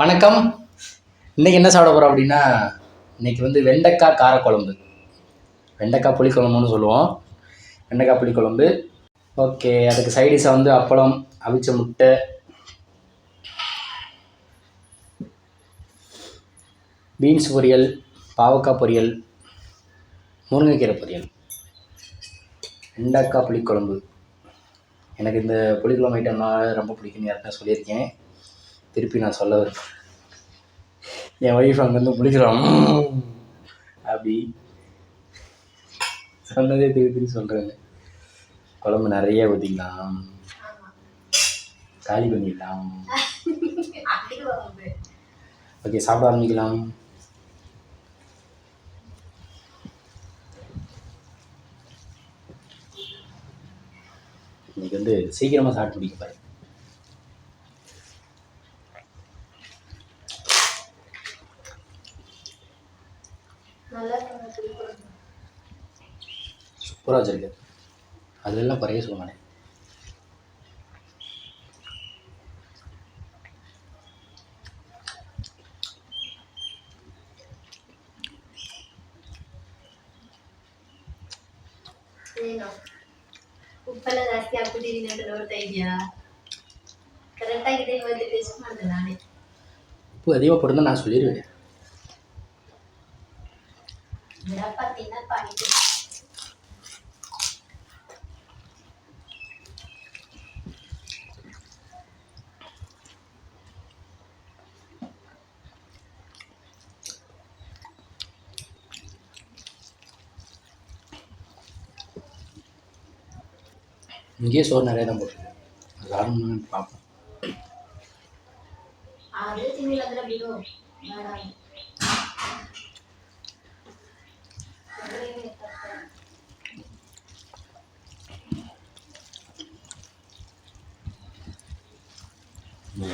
வணக்கம். இன்னைக்கு என்ன சாப்பிட போகிறோம் அப்படின்னா இன்னைக்கு வந்து வெண்டைக்காய் காரக்குழம்பு. வெண்டைக்காய் புளிக்குழம்புன்னு சொல்லுவோம். வெண்டைக்காய் புளிக்குழம்பு. ஓகே அதுக்கு சைடிஷாக வந்து அப்பளம் அவிச்ச முட்டை. பீன்ஸ் பொரியல் பாவக்காய் பொரியல் முருங்கைக்கீரை பொரியல். வெண்டைக்காய் புளிக்குழம்பு. எனக்கு இந்த புளிக்குழம்பு ஐட்டம்னா ரொம்ப பிடிக்கும்னு யார்கிட்ட சொல்லியிருக்கேன். திருப்பி நான் சொல்ல விரும்புகிறேன் என் ஒய்ஃப் அங்கேருந்து முடிக்கிறான் அப்படி சொன்னதே திருப்பி திருப்பி சொல்கிறேங்க குழம்பு நிறைய ஊற்றிக்கலாம் காலி பண்ணிக்கலாம் ஓகே சாப்பிட ஆரம்பிக்கலாம். இன்னைக்கு வந்து சீக்கிரமாக சாப்பிட்டு முடிக்க பாரு சூப்பராக வச்சிருக்கு அதெல்லாம் குறைய சொல்லுவானே ಏನೋ ಉಪ್ಪೆಲ್ಲ ಜಾಸ್ತಿ ಹಾಕ್ಬಿಟ್ಟಿದ್ದೀನಿ ಅಂತ ನೋಡ್ತಾ ಇದೀಯಾ ಕರೆಕ್ಟ್ ಆಗಿದೆ ಇವತ್ತು ಟೇಸ್ಟ್ ಮಾಡಿದೆ ನಾನೇ உப்பு அதிகமாக போட்டுருந்தா நான் சொல்லிடுவேன் இங்கேயே சோறு நிறைய தான் போட்டுருக்கேன். அது ஆரம்பம் பார்ப்போம்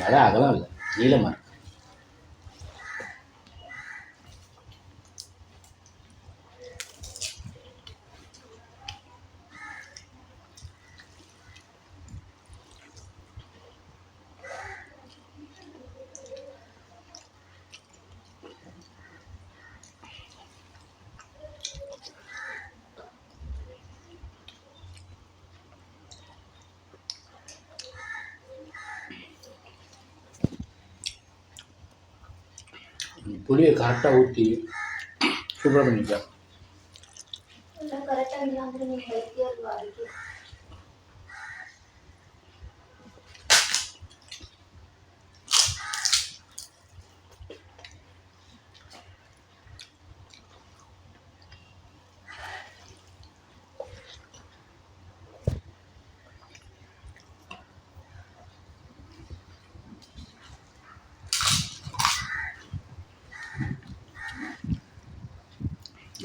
அதான் அகலாம் இல்லை. நீளமாக புளியை கரெக்டாக ஊற்றி சூப்பராக பண்ணிக்கலாம் கரெக்டாக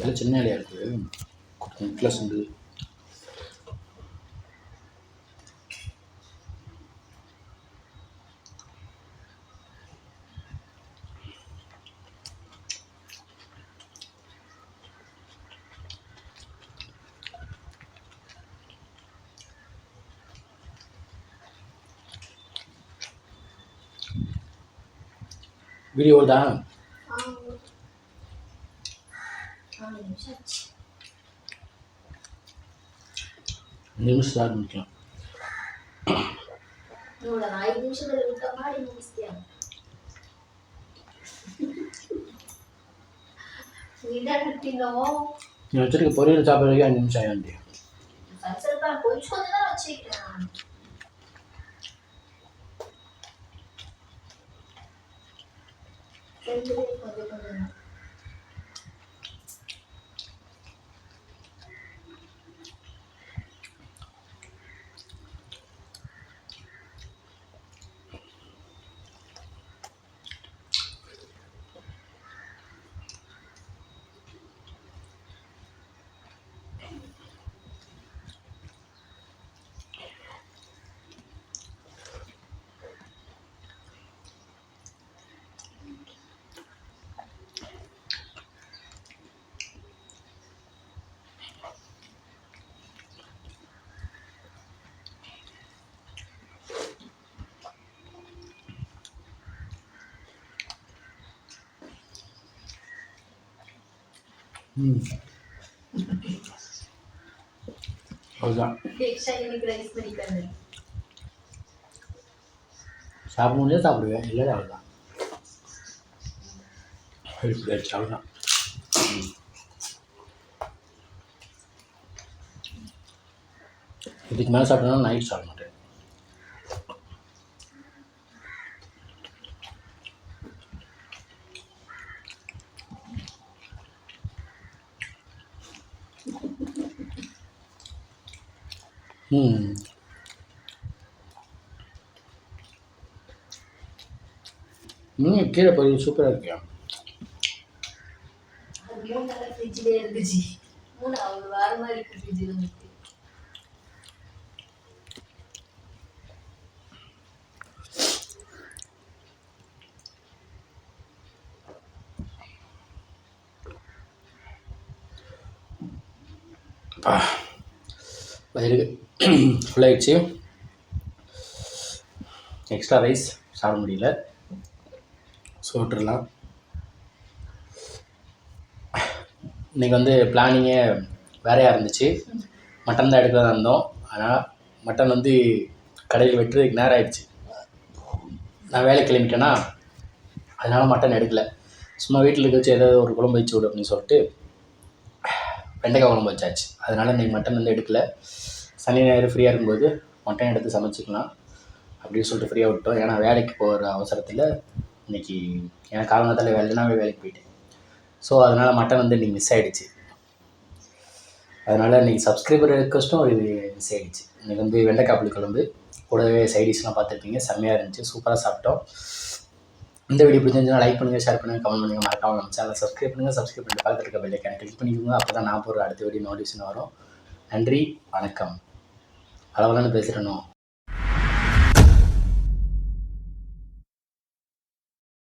எல்லாம் சின்ன இலையாக இருக்குது கொடுத்தேன் கிலோ செஞ்சது வீடியோ தான் ಒಂದು ನಿಮಿಷ நிமிஷம் ஸ்டார்ட் பண்ணிக்கலாம் ನೋಡೋಣ ಐದು ನಿಮಿಷದಲ್ಲಿ ಊಟ ಮಾಡಿ ಮುಗಿಸ್ತೀಯ ನಿಧಾನ ತಿನ್ನೋ நீ வச்சிருக்க பொரியல் சாப்பிட்றதுக்கு அஞ்சு நிமிஷம் ஆகும் ಸ್ವಲ್ಪ ಸ್ವಲ್ಪ ಕೊಂಚ್ಕೊಂಡ ವಚ್ಚಿಟ್ಟೆ ನಾನು கொஞ்சம் கொஞ்சம் அதுதான் எக்ஸ்ட்ரா இன்னைக்கு சாப்பிட முடியாது சாப்பிடுவேன் இல்லை அவ்வளோதான் இப்படி அவ்வளோதான் இதுக்கு மேலே சாப்பிட்டா நைட் சாப்பிட மாட்டேன் ம். ம் கீழே போய் சூப்பராக இருக்கியா மூணு நாள் இருந்துச்சு மூணு இருக்கு. ஃப்ரிட்ஜில் வந்துட்டு இருக்குது ஃபுல்லாகிடுச்சு எக்ஸ்ட்ரா ரைஸ் சாப்பிட முடியல. ஸோ இன்றைக்கி வந்து பிளானிங்கே வேறையாக இருந்துச்சு? மட்டன் தான் எடுக்கிறதா இருந்தோம். ஆனால் மட்டன் வந்து கடையில் வெட்டுறதுக்கு நேரம் ஆயிடுச்சு. நான் வேலை கிளம்பிட்டேன்னா அதனால் மட்டன் எடுக்கலை. சும்மா வீட்டில் இருக்க வச்சு ஏதாவது ஒரு குழம்பு வச்சு விடு அப்படின்னு சொல்லிட்டு வெண்டைக்காய் குழம்பு வச்சாச்சு. அதனால் இன்றைக்கி மட்டன் வந்து எடுக்கல. சனி ஞாயிறு ஃப்ரீயாக இருக்கும்போது மட்டன் எடுத்து சமைச்சிக்கலாம் அப்படின்னு சொல்லிட்டு ஃப்ரீயாக விட்டோம். ஏன்னா வேலைக்கு போகிற அவசரத்தில் இன்றைக்கி ஏன்னா காலங்காலத்தில் வேலைனாவே வேலைக்கு போயிட்டேன். ஸோ அதனால் மட்டன் வந்து இன்றைக்கி மிஸ் ஆகிடுச்சு அதனால் இன்றைக்கி சப்ஸ்கிரைபர் ரெக்வஸ்ட்டும் ஒரு மிஸ் ஆகிடுச்சு இன்றைக்கி வந்து வெண்டைக்காய் புளி குழம்பு கூடவே சைடிஷ்லாம் பார்த்துருப்பீங்க. செம்மையாக இருந்துச்சு. சூப்பராக சாப்பிட்டோம். இந்த வீடியோ பிடிச்சிருந்துச்சுன்னா லைக் பண்ணுங்கள் ஷேர் பண்ணுங்கள் கமெண்ட் பண்ணுங்கள் மறக்காம நம்ம சேனலை சப்ஸ்கிரைப் பண்ணுங்கள் சப்ஸ்கிரைப் பண்ணிட்டு பக்கத்தில் இருக்க பெல்லைக்கான கிளிக் பண்ணிக்கோங்க. அப்போ தான் நான் போகிற அடுத்த வீடியோ நோட்டிஃபிகேஷன் வரும். நன்றி வணக்கம். அளவலான்னு பேசுகிறேனோ